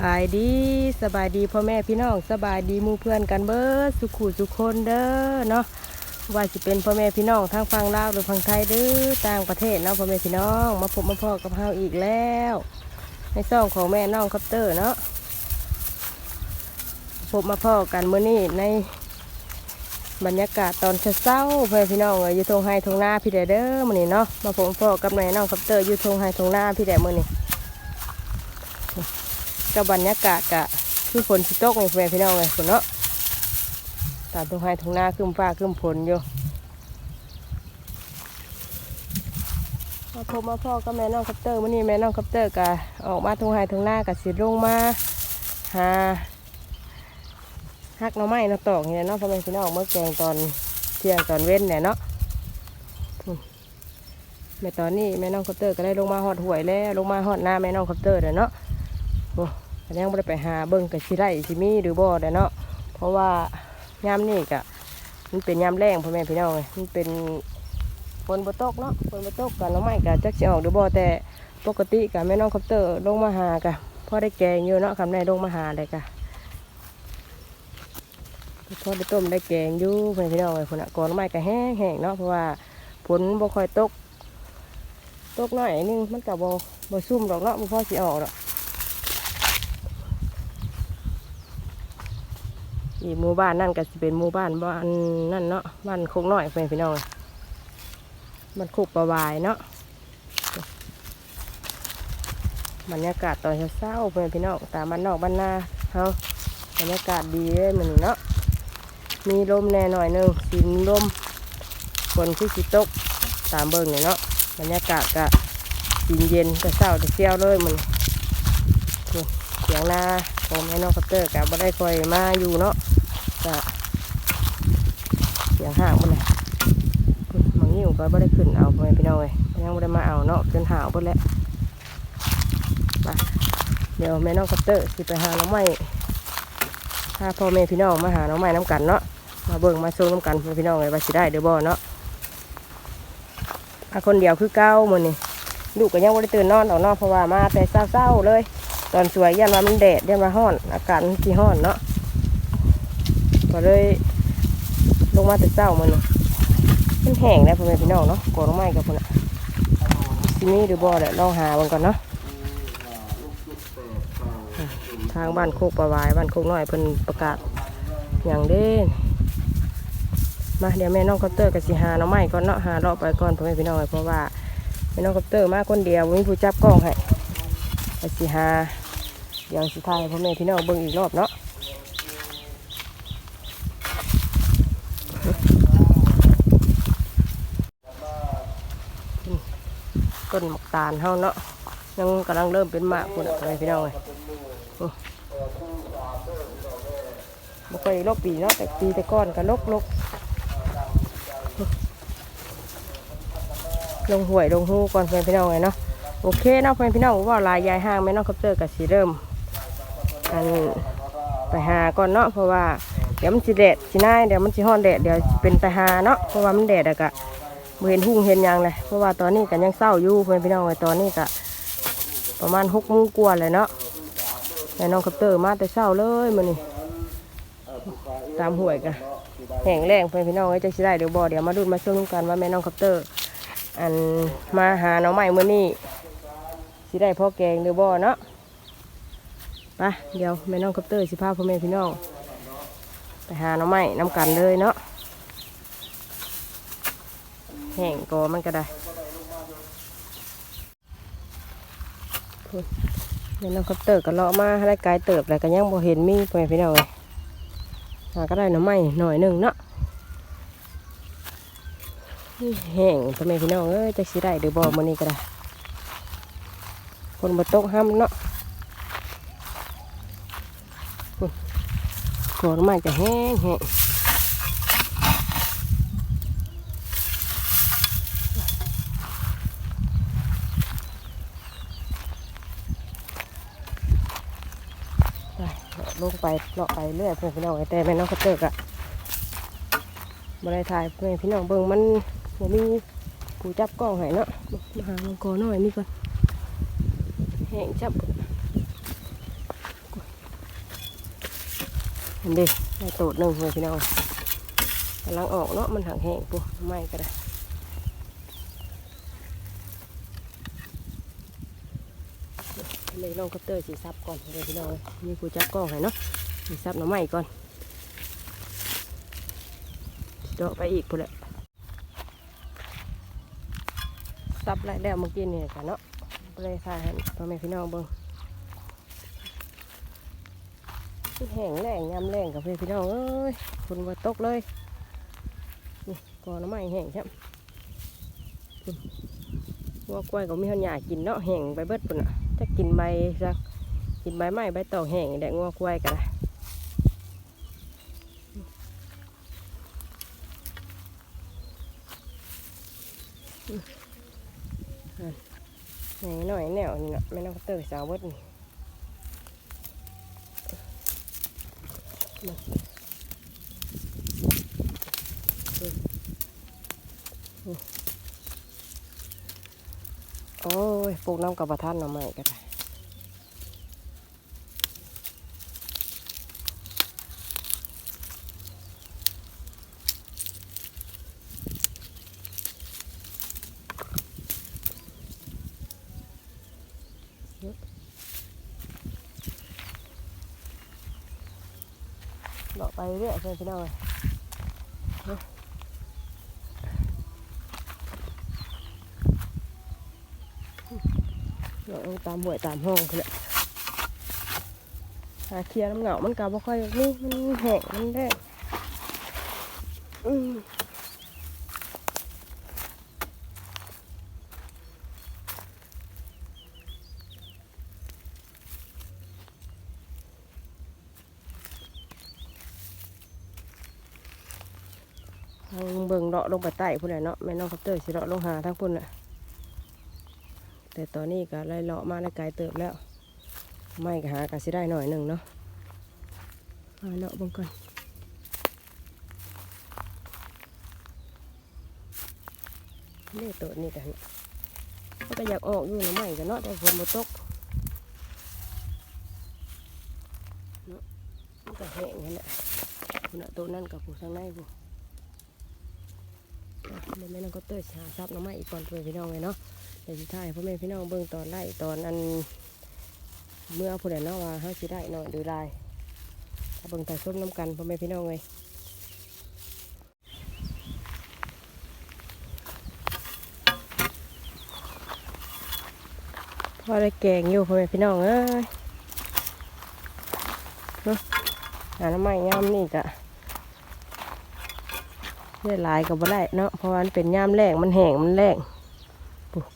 บายดีสบายดีพ่อแม่พี่น้องสบายดีมู่เพื่อนกันเบิดสุขุสุขคนเด้อเนาะว่าสิเป็นพ่อแม่พี่น้องทางฝั่งลาวหรือฝั่งไทยเด้อต่างประเทศเนาะพ่อแม่พี่น้องมาพบมาพ่อกับเฮาอีกแล้ว ในซ่องของแม่น้องคัปเตอร์เนาะพบมาพ่อกันเมื้อนี้ในบรรยากาศตอนเช้าๆพ่อแม่พี่น้องเอ้ยอยู่ทงไฮทงหน้าพี่แดเด้อมื้อนี้เนาะมาพบมาพ่อกับแม่น้องคัปเตอร์อยู่ทงไฮทงหน้าพี่แดมื้อนี้ กับบรรยากาศกะคือฝนสิตกเลยแม่พี่น้องเลยฝนเนาะตามทุ่งไร่ทุ่งนาขึ้นฟ้าขึ้นฝนอยู่มาพบมาพ่อกับแม่น้องคัปเตอร์มื่อนี้แม่น้องคัปเตอร์กะออกมาทุ่งไร่ทุ่งนากับสิลงมาหาฮักน่อไม้เนาะตอกเนี่ยเนาะพ่อแม่พี่น้องเมื่อแกงตอนเที่ยงตอนเว้นเนี่ยเนาะแม่ตอนนี้แม่น้องคัปเตอร์ก็ได้ลงมาหอดหวยแล้วลงมาหอดหน้าแม่น้องคัปเตอร์เด้อเนาะโอ้ ยังไม่ได้ไปหาเบิ้งกับชิไรชิมีหรือบ่ได้เนาะเพราะว่ายามนี่กะมันเป็นยามแรงพ่อแม่พี่น้องมันเป็นฝนบ่ตกเนาะฝนบ่ตกกันแล้วไม่กะจักสิออกหรือบ่แต่ปกติกะแม่น้องคอปเตอร์ลงมาหากะพอได้แกงอยู่เนาะคำในลงมาหาเลยกะพอได้ต้มได้แกงอยู่พ่อแม่พี่น้องเลยคนอะก่อนไม่กะแห้งแห้งเนาะเพราะว่าฝนบ่ค่อยตกตกหน่อยนึงมันกะบ่บ่ซุ่มดอกเนาะบ่พอสิออกดอก อีหมู่บ้านนั่นก็จะเป็นหมู่บ้านบ้านนั่นเนาะบ้านโคกน้อยเพื่อนพี่น้องบ้านโคกประวายเนาะบรรยากาศตอนเช้าเพื่อนพี่น้องตามบ้านนอกบ้านนาเฮาบรรยากาศดีเลยเหมือนเนาะมีลมแน่หน่อยหนึงสินลมฝนคือสิตกตามเบิ่งเลยเนาะบรรยากาศก็สินเย็นก็เศร้าจะเซี่ยวเลยมันนี่เสียงนาของแม่น้องคัปเตอร์กับบ่ได้คอยมาอยู่เนาะ ก็เสียงห่างมันเลยบางนิ้วก็ไม่ได้ขึ้นเอาไปพี่น้องเลยยังไม่ได้มาเอาเนาะขึ้นหาวหมดแล้วไปเดี๋ยวแม่น้องคัปเตอร์สิไปหาน้องไม้พาพ่อแม่พี่น้องมาหาน้องไม้น้ำกันเนาะมาเบิ่งมาซูน้ำกันพี่น้องเลยว่าสิได้เดี๋ยวบ่เนาะอาคนเดียวคือเก้ามือนี่ลูกก็ยังไม่ได้ตื่นนอนเอานาะเพราะว่ามาแต่เศร้าๆเลย ตอนสวยยันว่ามันแดดยันว่าห้อน อากาศมันที่ห้อนเนาะ ก็เลยลงมาแต่เช้ามันมันแห้งแล้วพ่อแม่พี่น้องเนาะกดลงไม้กับพุ่นอะที่นี่หรือบ่เดี๋ยวลองหามันก่อนเนาะทางบ้านโคกประวายบ้านโคกน้อยเพิ่นประกาศอย่างเด่นมาเดี๋ยวแม่น้องคอปเตอร์กับสิหาหน้องไม้ก่อนเนาะหาเลาะไปก่อนพ่อแม่พี่น้องเพราะว่าแม่น้องคอปเตอร์มาคนเดียวบ่มีผู้จับกล้องให้สิหาเดี๋ยวสิถ่ายพ่อแม่พี่น้องเบิ่งอีกรอบเนาะ ต้นหมกตาลเฮาเนาะยังกำลังเริ่มเป็นหมากคนอะไรพี่น้องเลยโอ้บ่เคยลกปีเนาะแต่ปีแต่ก้อนก็ลกลกลงห่วยลงหูก่อนเพื่อนพี่น้องเลยเนาะโอเคเนาะเพื่อนพี่น้องว่าลายยายห้างแม่น้องคัปเตอกับสีเริ่มกันไปหาก่อนเนาะเพราะว่าเดี๋ยวมันสิแดดสิน่ายเดี๋ยวมันสิฮ้อนแดดเดี๋ยวเป็นไปหาเนาะเพราะว่ามันแดดอะกะ เห็นหุ่งเห็นยังเลยเพราะว่าตอนนี้กันยังเศร้าอยู่เพื่อนพี่น้องไว้ตอนนี้ก็ประมาณหกโมงกว่าเลยเนาะแต่น้องคัปเตอร์มาแต่เศร้าเลยมันนี่ตามห่วยกันแห้งแรงเพื่อนพี่น้องไว้จะสิได้เดี๋ยวบอเดี๋ยวมาดูมาชมกันว่าแม่น้องคัปเตอร์ อันมาหาน้องใหม่เมื่อนี้สิได้พ่อแกงเดี๋ยวบอเนาะไปเดี๋ยวแม่น้องคัปเตอร์สิพาพ่อแม่พี่น้องไปหาน้องใหม่น้ำกันเลยเนาะ แห้งก็มันก็ได้พุ่นเดี๋ยวน้องคัปเตอร์ก็เลาะมาให้ได้ไกลเติบแล้วก็ยังบ่เห็นมีไปพี่น้องเลยหาก็ได้หน่อไม้หน่อยหนึ่งเนาะแห้งพ่อแม่พี่น้องเอ้ยจะสิได้หรือบ่มื้อนี้ก็ได้ คนบ่ตกห้ำเนาะก่อนไม้จะแห้งแห้ง ลงไปเลาะไปเรื่อยๆพี่น้องไอแต่แม่น้องขาเติกอะบริถ่ายแม่พี่น้องเบิ่งมันผมมีกูจับกล้องไห้เนาะมาหามังกรหน่อยนี่ก่อนแห่งจับเห็นดิได้โตดหนึ่งเลยพี่น้องกำลังออกเนาะมันหางแห้งปุ๊ไม่ก็ได้ เลยลองคัตเตอร์สีซับก่อนเลยพี่น้องมีผู้จับกล้องให้เนาะสีซับหน่อไม้ก่อนเดาะไปอีกปุ๊แหละซับไรแล้วเมื่อกี้นี่กันเนาะเลยถ่ายให้พ่อแม่พี่น้องเบิ่งแห้งแรงยำแรงกับเพื่อนพี่น้องเอ้ยคุณว่าตกเลยนี่ก่อนน้ำไม้แห้งครับวัวกล้วยก็มีหันหยากินเนาะแห้งใบเบิดปุ่นอะ จะกินใบสักกินใบไม้ใบตองแห้งได้งัวกล้วยกันละห้งหน่อยแนวนี่เนาะไม่ต้องเตอร์สาวเบิดนี่ โอ้ย ปลูกน้ำกับประทานหน่อไม้ก็ได้เลาะไปเรื่อยเพื่อนพี่น้องเลย เนาตามหวยตามห้องคือหละหาเคลียร์น้ำเหงามันกาบ่ค่อยนี่มันแห้งมันแดงอืมทางเบิ่งเลาะลงไปใต้พุ่นแหละเนาะแม่น้องคัปเตอร์สิเลาะลงหาทางพุ่นน่ะ แต่ตอนนี้ก็ไล่เลาะมาได้ไกลเติบแล้ว ไม่ก็หากันสิได้หน่อยหนึ่งเนาะเอาเลาะเบงก่อนนี่ตัวนี้กันก็อยากออกอยู่นะไม่กันเนาะแต่ฝนบ่ตกเนาะมันก็แห้งนั่นแหละคุณตัวนั่นกับผู้ทางในผู้เดี๋ยวแม่น้องก็เตอร์หาซับหน้ำไม้อีกก่อนเพื่อนพี่น้องเลยเนาะ เดี๋ยวสุดท้ายพ่อแม่พี่น้องเบิ่งตอนไล่ตอนอันเมื่อผู้ใดนาะว่าเขาสิได้หน่อยหรือลายถ้าเบิ่งแต่ส้มน้ำกันพ่อแม่พี่น้องเลยพอได้แกงอยู่พ่อแม่พี่น้องเอ้ยเนาะหาน้ำไม้ยามนี่กะได้หลายกับบ่ได้เนาะเพราะว่ามันเป็นยามแรงมันแห้งมันแรง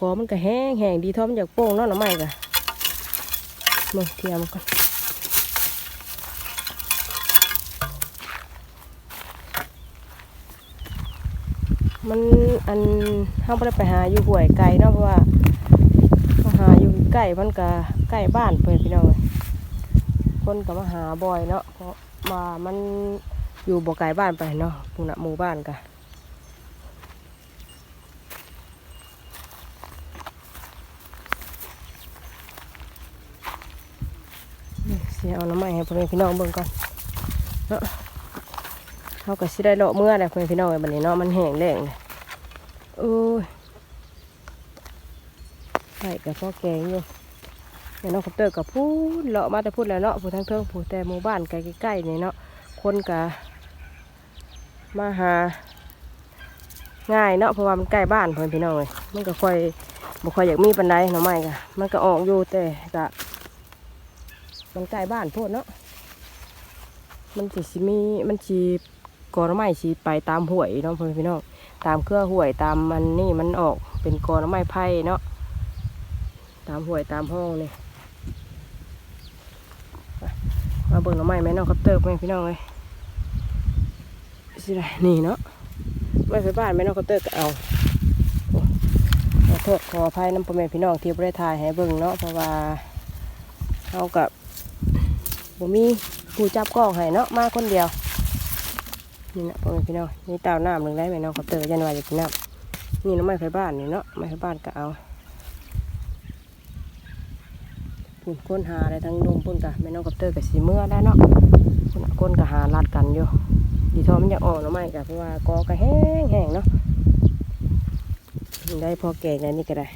กอมันก็แห้งแห้งดีท้อมนจากโป้งเนาะหน่อไม้กะมาเทียมกันมันอันห้าไม่ได้ไปหาอยู่ห่วยไกลเนาะเพราะว่าหาอยู่ใกล้มันก็ใกล้บ้านเพื่อนพี่น้องเลยคนก็มาหาบ่อยเนาะเพราะว่ามันอยู่บ่ไกลบ้านไปเนาะหมู่น่ะหมู่บ้านกะ เอาน้ำใหม่ให้พ่อแม่พี่น้องเบิ่งก่อนเนาะเขาก็สิได้เลาะเมื่อแหละพ่อแม่พี่น้องไอ้บัดนี้เนาะมันแห้งแล้งเลยโอ้ยใส่กับพ่อแกงอยู่เดี๋ยวน้องคอปเตอร์กับพูดเลาะมาแต่พูดแล้วเนาะผู้ทั้งเทิงผู้แต่หมู่บ้านใกล้ๆนี่เนาะคนกะมาหาง่ายเนาะเพราะว่ามันใกล้บ้านพ่อแม่พี่น้องเลยมันก็ค่อยบ่ค่อยอยากมีปันไดหน่อไม้กะมันก็ออกอยู่แต่กะ มันใกล้บ้านโพดเนาะมันสิมี มันสีกอนไม้สีไปตามห้วยเนาะพ่อพี่น้องตามเครือห้วยตามมันนี่มันออกเป็นกอนไม้ไผ่เนาะตามห้วยตามห้องนี่มาเบิ่งหน่อไม้แม่น้องคัปเตอร์พ่อแม่พี่น้องเลยสิได้นี่เนาะไม่ไปบ้านแม่น้องคัปเตอร์ก็เอาขอโทษขออภัยน้ำพ่อแม่พี่น้องที่บ่ได้ถ่ายให้เบิ่งเนาะเพราะว่าเอากับ ผมมีผู้จับกล้องให้เนาะมาคนเดียวนี่นะพ่อแม่พี่น้องนี่เต่าน้ำหนึ่งได้ไหมน้องเขาเตอร์ยันวายจะกินน้ำนี่น้องไม้ไฟบ้านนี่เนาะไม้ไฟบ้านก็เอาพุ่นค้นหาอะไรทั้งนุ่มพุ่นกะแม่น้องกับเตอร์กับสีเมื่อได้เนาะพุ่นก้นกะหาลัดกันอยู่ดีทอมันจะออกเนาะไม่กะเพราะว่ากอกะแห้งแห้งเนาะได้พอแกงอันนี้ก็ได้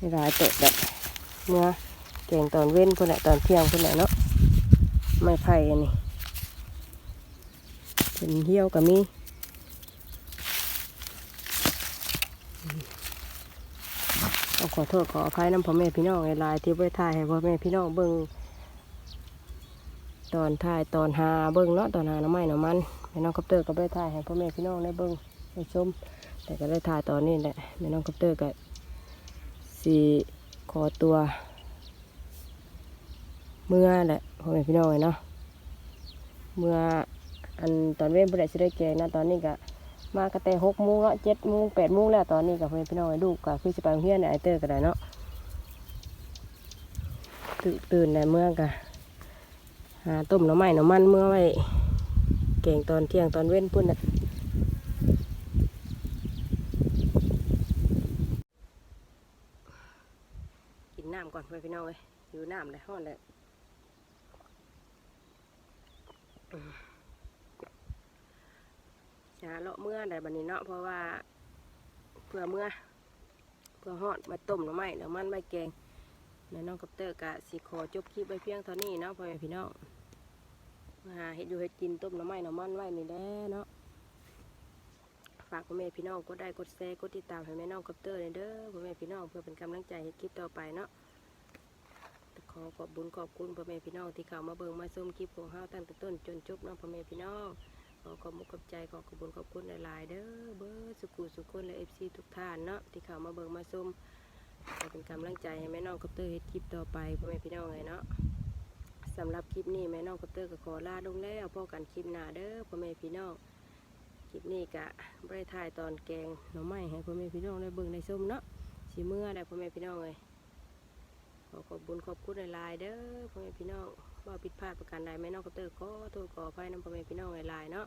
นี่ลายเตะแบบเมื่อแกงตอนเว้นพุ่นแหละตอนเที่ยงพุ่นแหละเนาะ ไม่ไผ่อันนี้เป็นเหี้ยวกับมีต้องขอโทษขออภัยน้ำพ่อแม่พี่น้องในไลน์ที่ไว้ถ่ายให้พ่อแม่พี่น้องเบิ่งตอนถ่ายตอนหาเบิ่งเนาะตอนหาน้ำไม้น้ำมันแม่น้องคัปเตอร์ก็ไปถ่ายให้พ่อแม่พี่น้องได้เบิ่งได้ชม แต่ก็ได้ถ่ายตอนนี้แหละแม่น้องคัปเตอร์ก็สี่ขอตัว เมื่อแหละพ่อแม่พี่น้องเลยเนาะเมื่ออันตอนเว้นบ่ได้สิได้แกงนะตอนนี้ก็มากระแต่หกโมงละเจ็ดโมงแปดโมงแล้วตอนนี้กับพ่อนพี่น้องไอ้ลูกกับคือจะไปโรงเรียนไอเตอร์ก็ได้เนาะตื่นนในเมื่อกะหาต้มหน่อไม้หน่อมันเมื่อไว้เก่งตอนเที่ยงตอนเว้นพุ่นน่ะกินน้ำก่อนพ่อนพี่น้องเลยอยู่น้ำเลยห้อนเลย จะเลาะเมื่อได้บันนี้เนาะเพราะว่าเพื่อเมื่อเพื่อฮอดมาต้มหน่อไม้เดี๋ยวมันไม่แกงแม่น้องกับเตอร์กะสิขอจบคลิปไว้เพียงเท่านี้เนาะพ่อแม่พี่น้องมาหาเฮ็ดอยู่เฮ็ดกินต้มหน่อไม้หน่อมันไว้นี่แหละเนาะฝากพ่อแม่พี่น้องกดได้กดแชร์กดติดตามให้แม่น้องกับเตอร์เลยเด้อพ่อแม่พี่น้องเพื่อเป็นกำลังใจให้คลิปต่อไปเนาะ ขอขอบบุญขอบคุณพ่อแม่พี่น้องที่เข้ามาเบิ่งมาชมคลิปของเฮาตั้งแต่ต้นจนจบเนาะพ่อแม่พี่น้องขอขอบมุกขอบใจขอขอบคุญขอบคุณหลายๆเด้อเบอร์สุกุสุขคนและเอฟซีทุกท่านเนาะที่เข้ามาเบิ่งมาชมเป็นกำลังใจให้แม่น้องกับเตอร์เฮ็ดคลิปต่อไปพ่อแม่พี่น้องเลยเนาะสำหรับคลิปนี้แม่น้องกับเตอร์ก็ขอลาลงแล้วพอกันคลิปหน้าเด้อพ่อแม่พี่น้องคลิปนี้กะบริถ่ายตอนแกงหน่อไม้ให้พ่อแม่พี่น้องได้เบิ่งได้ชมเนาะสีเมื่อได้พ่อแม่พี่น้องเลย อขอบคุญขอบคุณหลายๆเด้อพ่อแม่พี่น้องว่าผิดพลาดประการใดแม่น้องกับเตอร์ก็โทษขออภัยน้ำพ่อแม่พี่น้องหลายๆเนาะ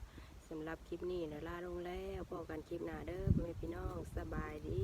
สำหรับคลิปนี้เดี๋ยวลาลงแล้วพอกันคลิปหน้าเด้อพ่อแม่พี่น้องสบายดี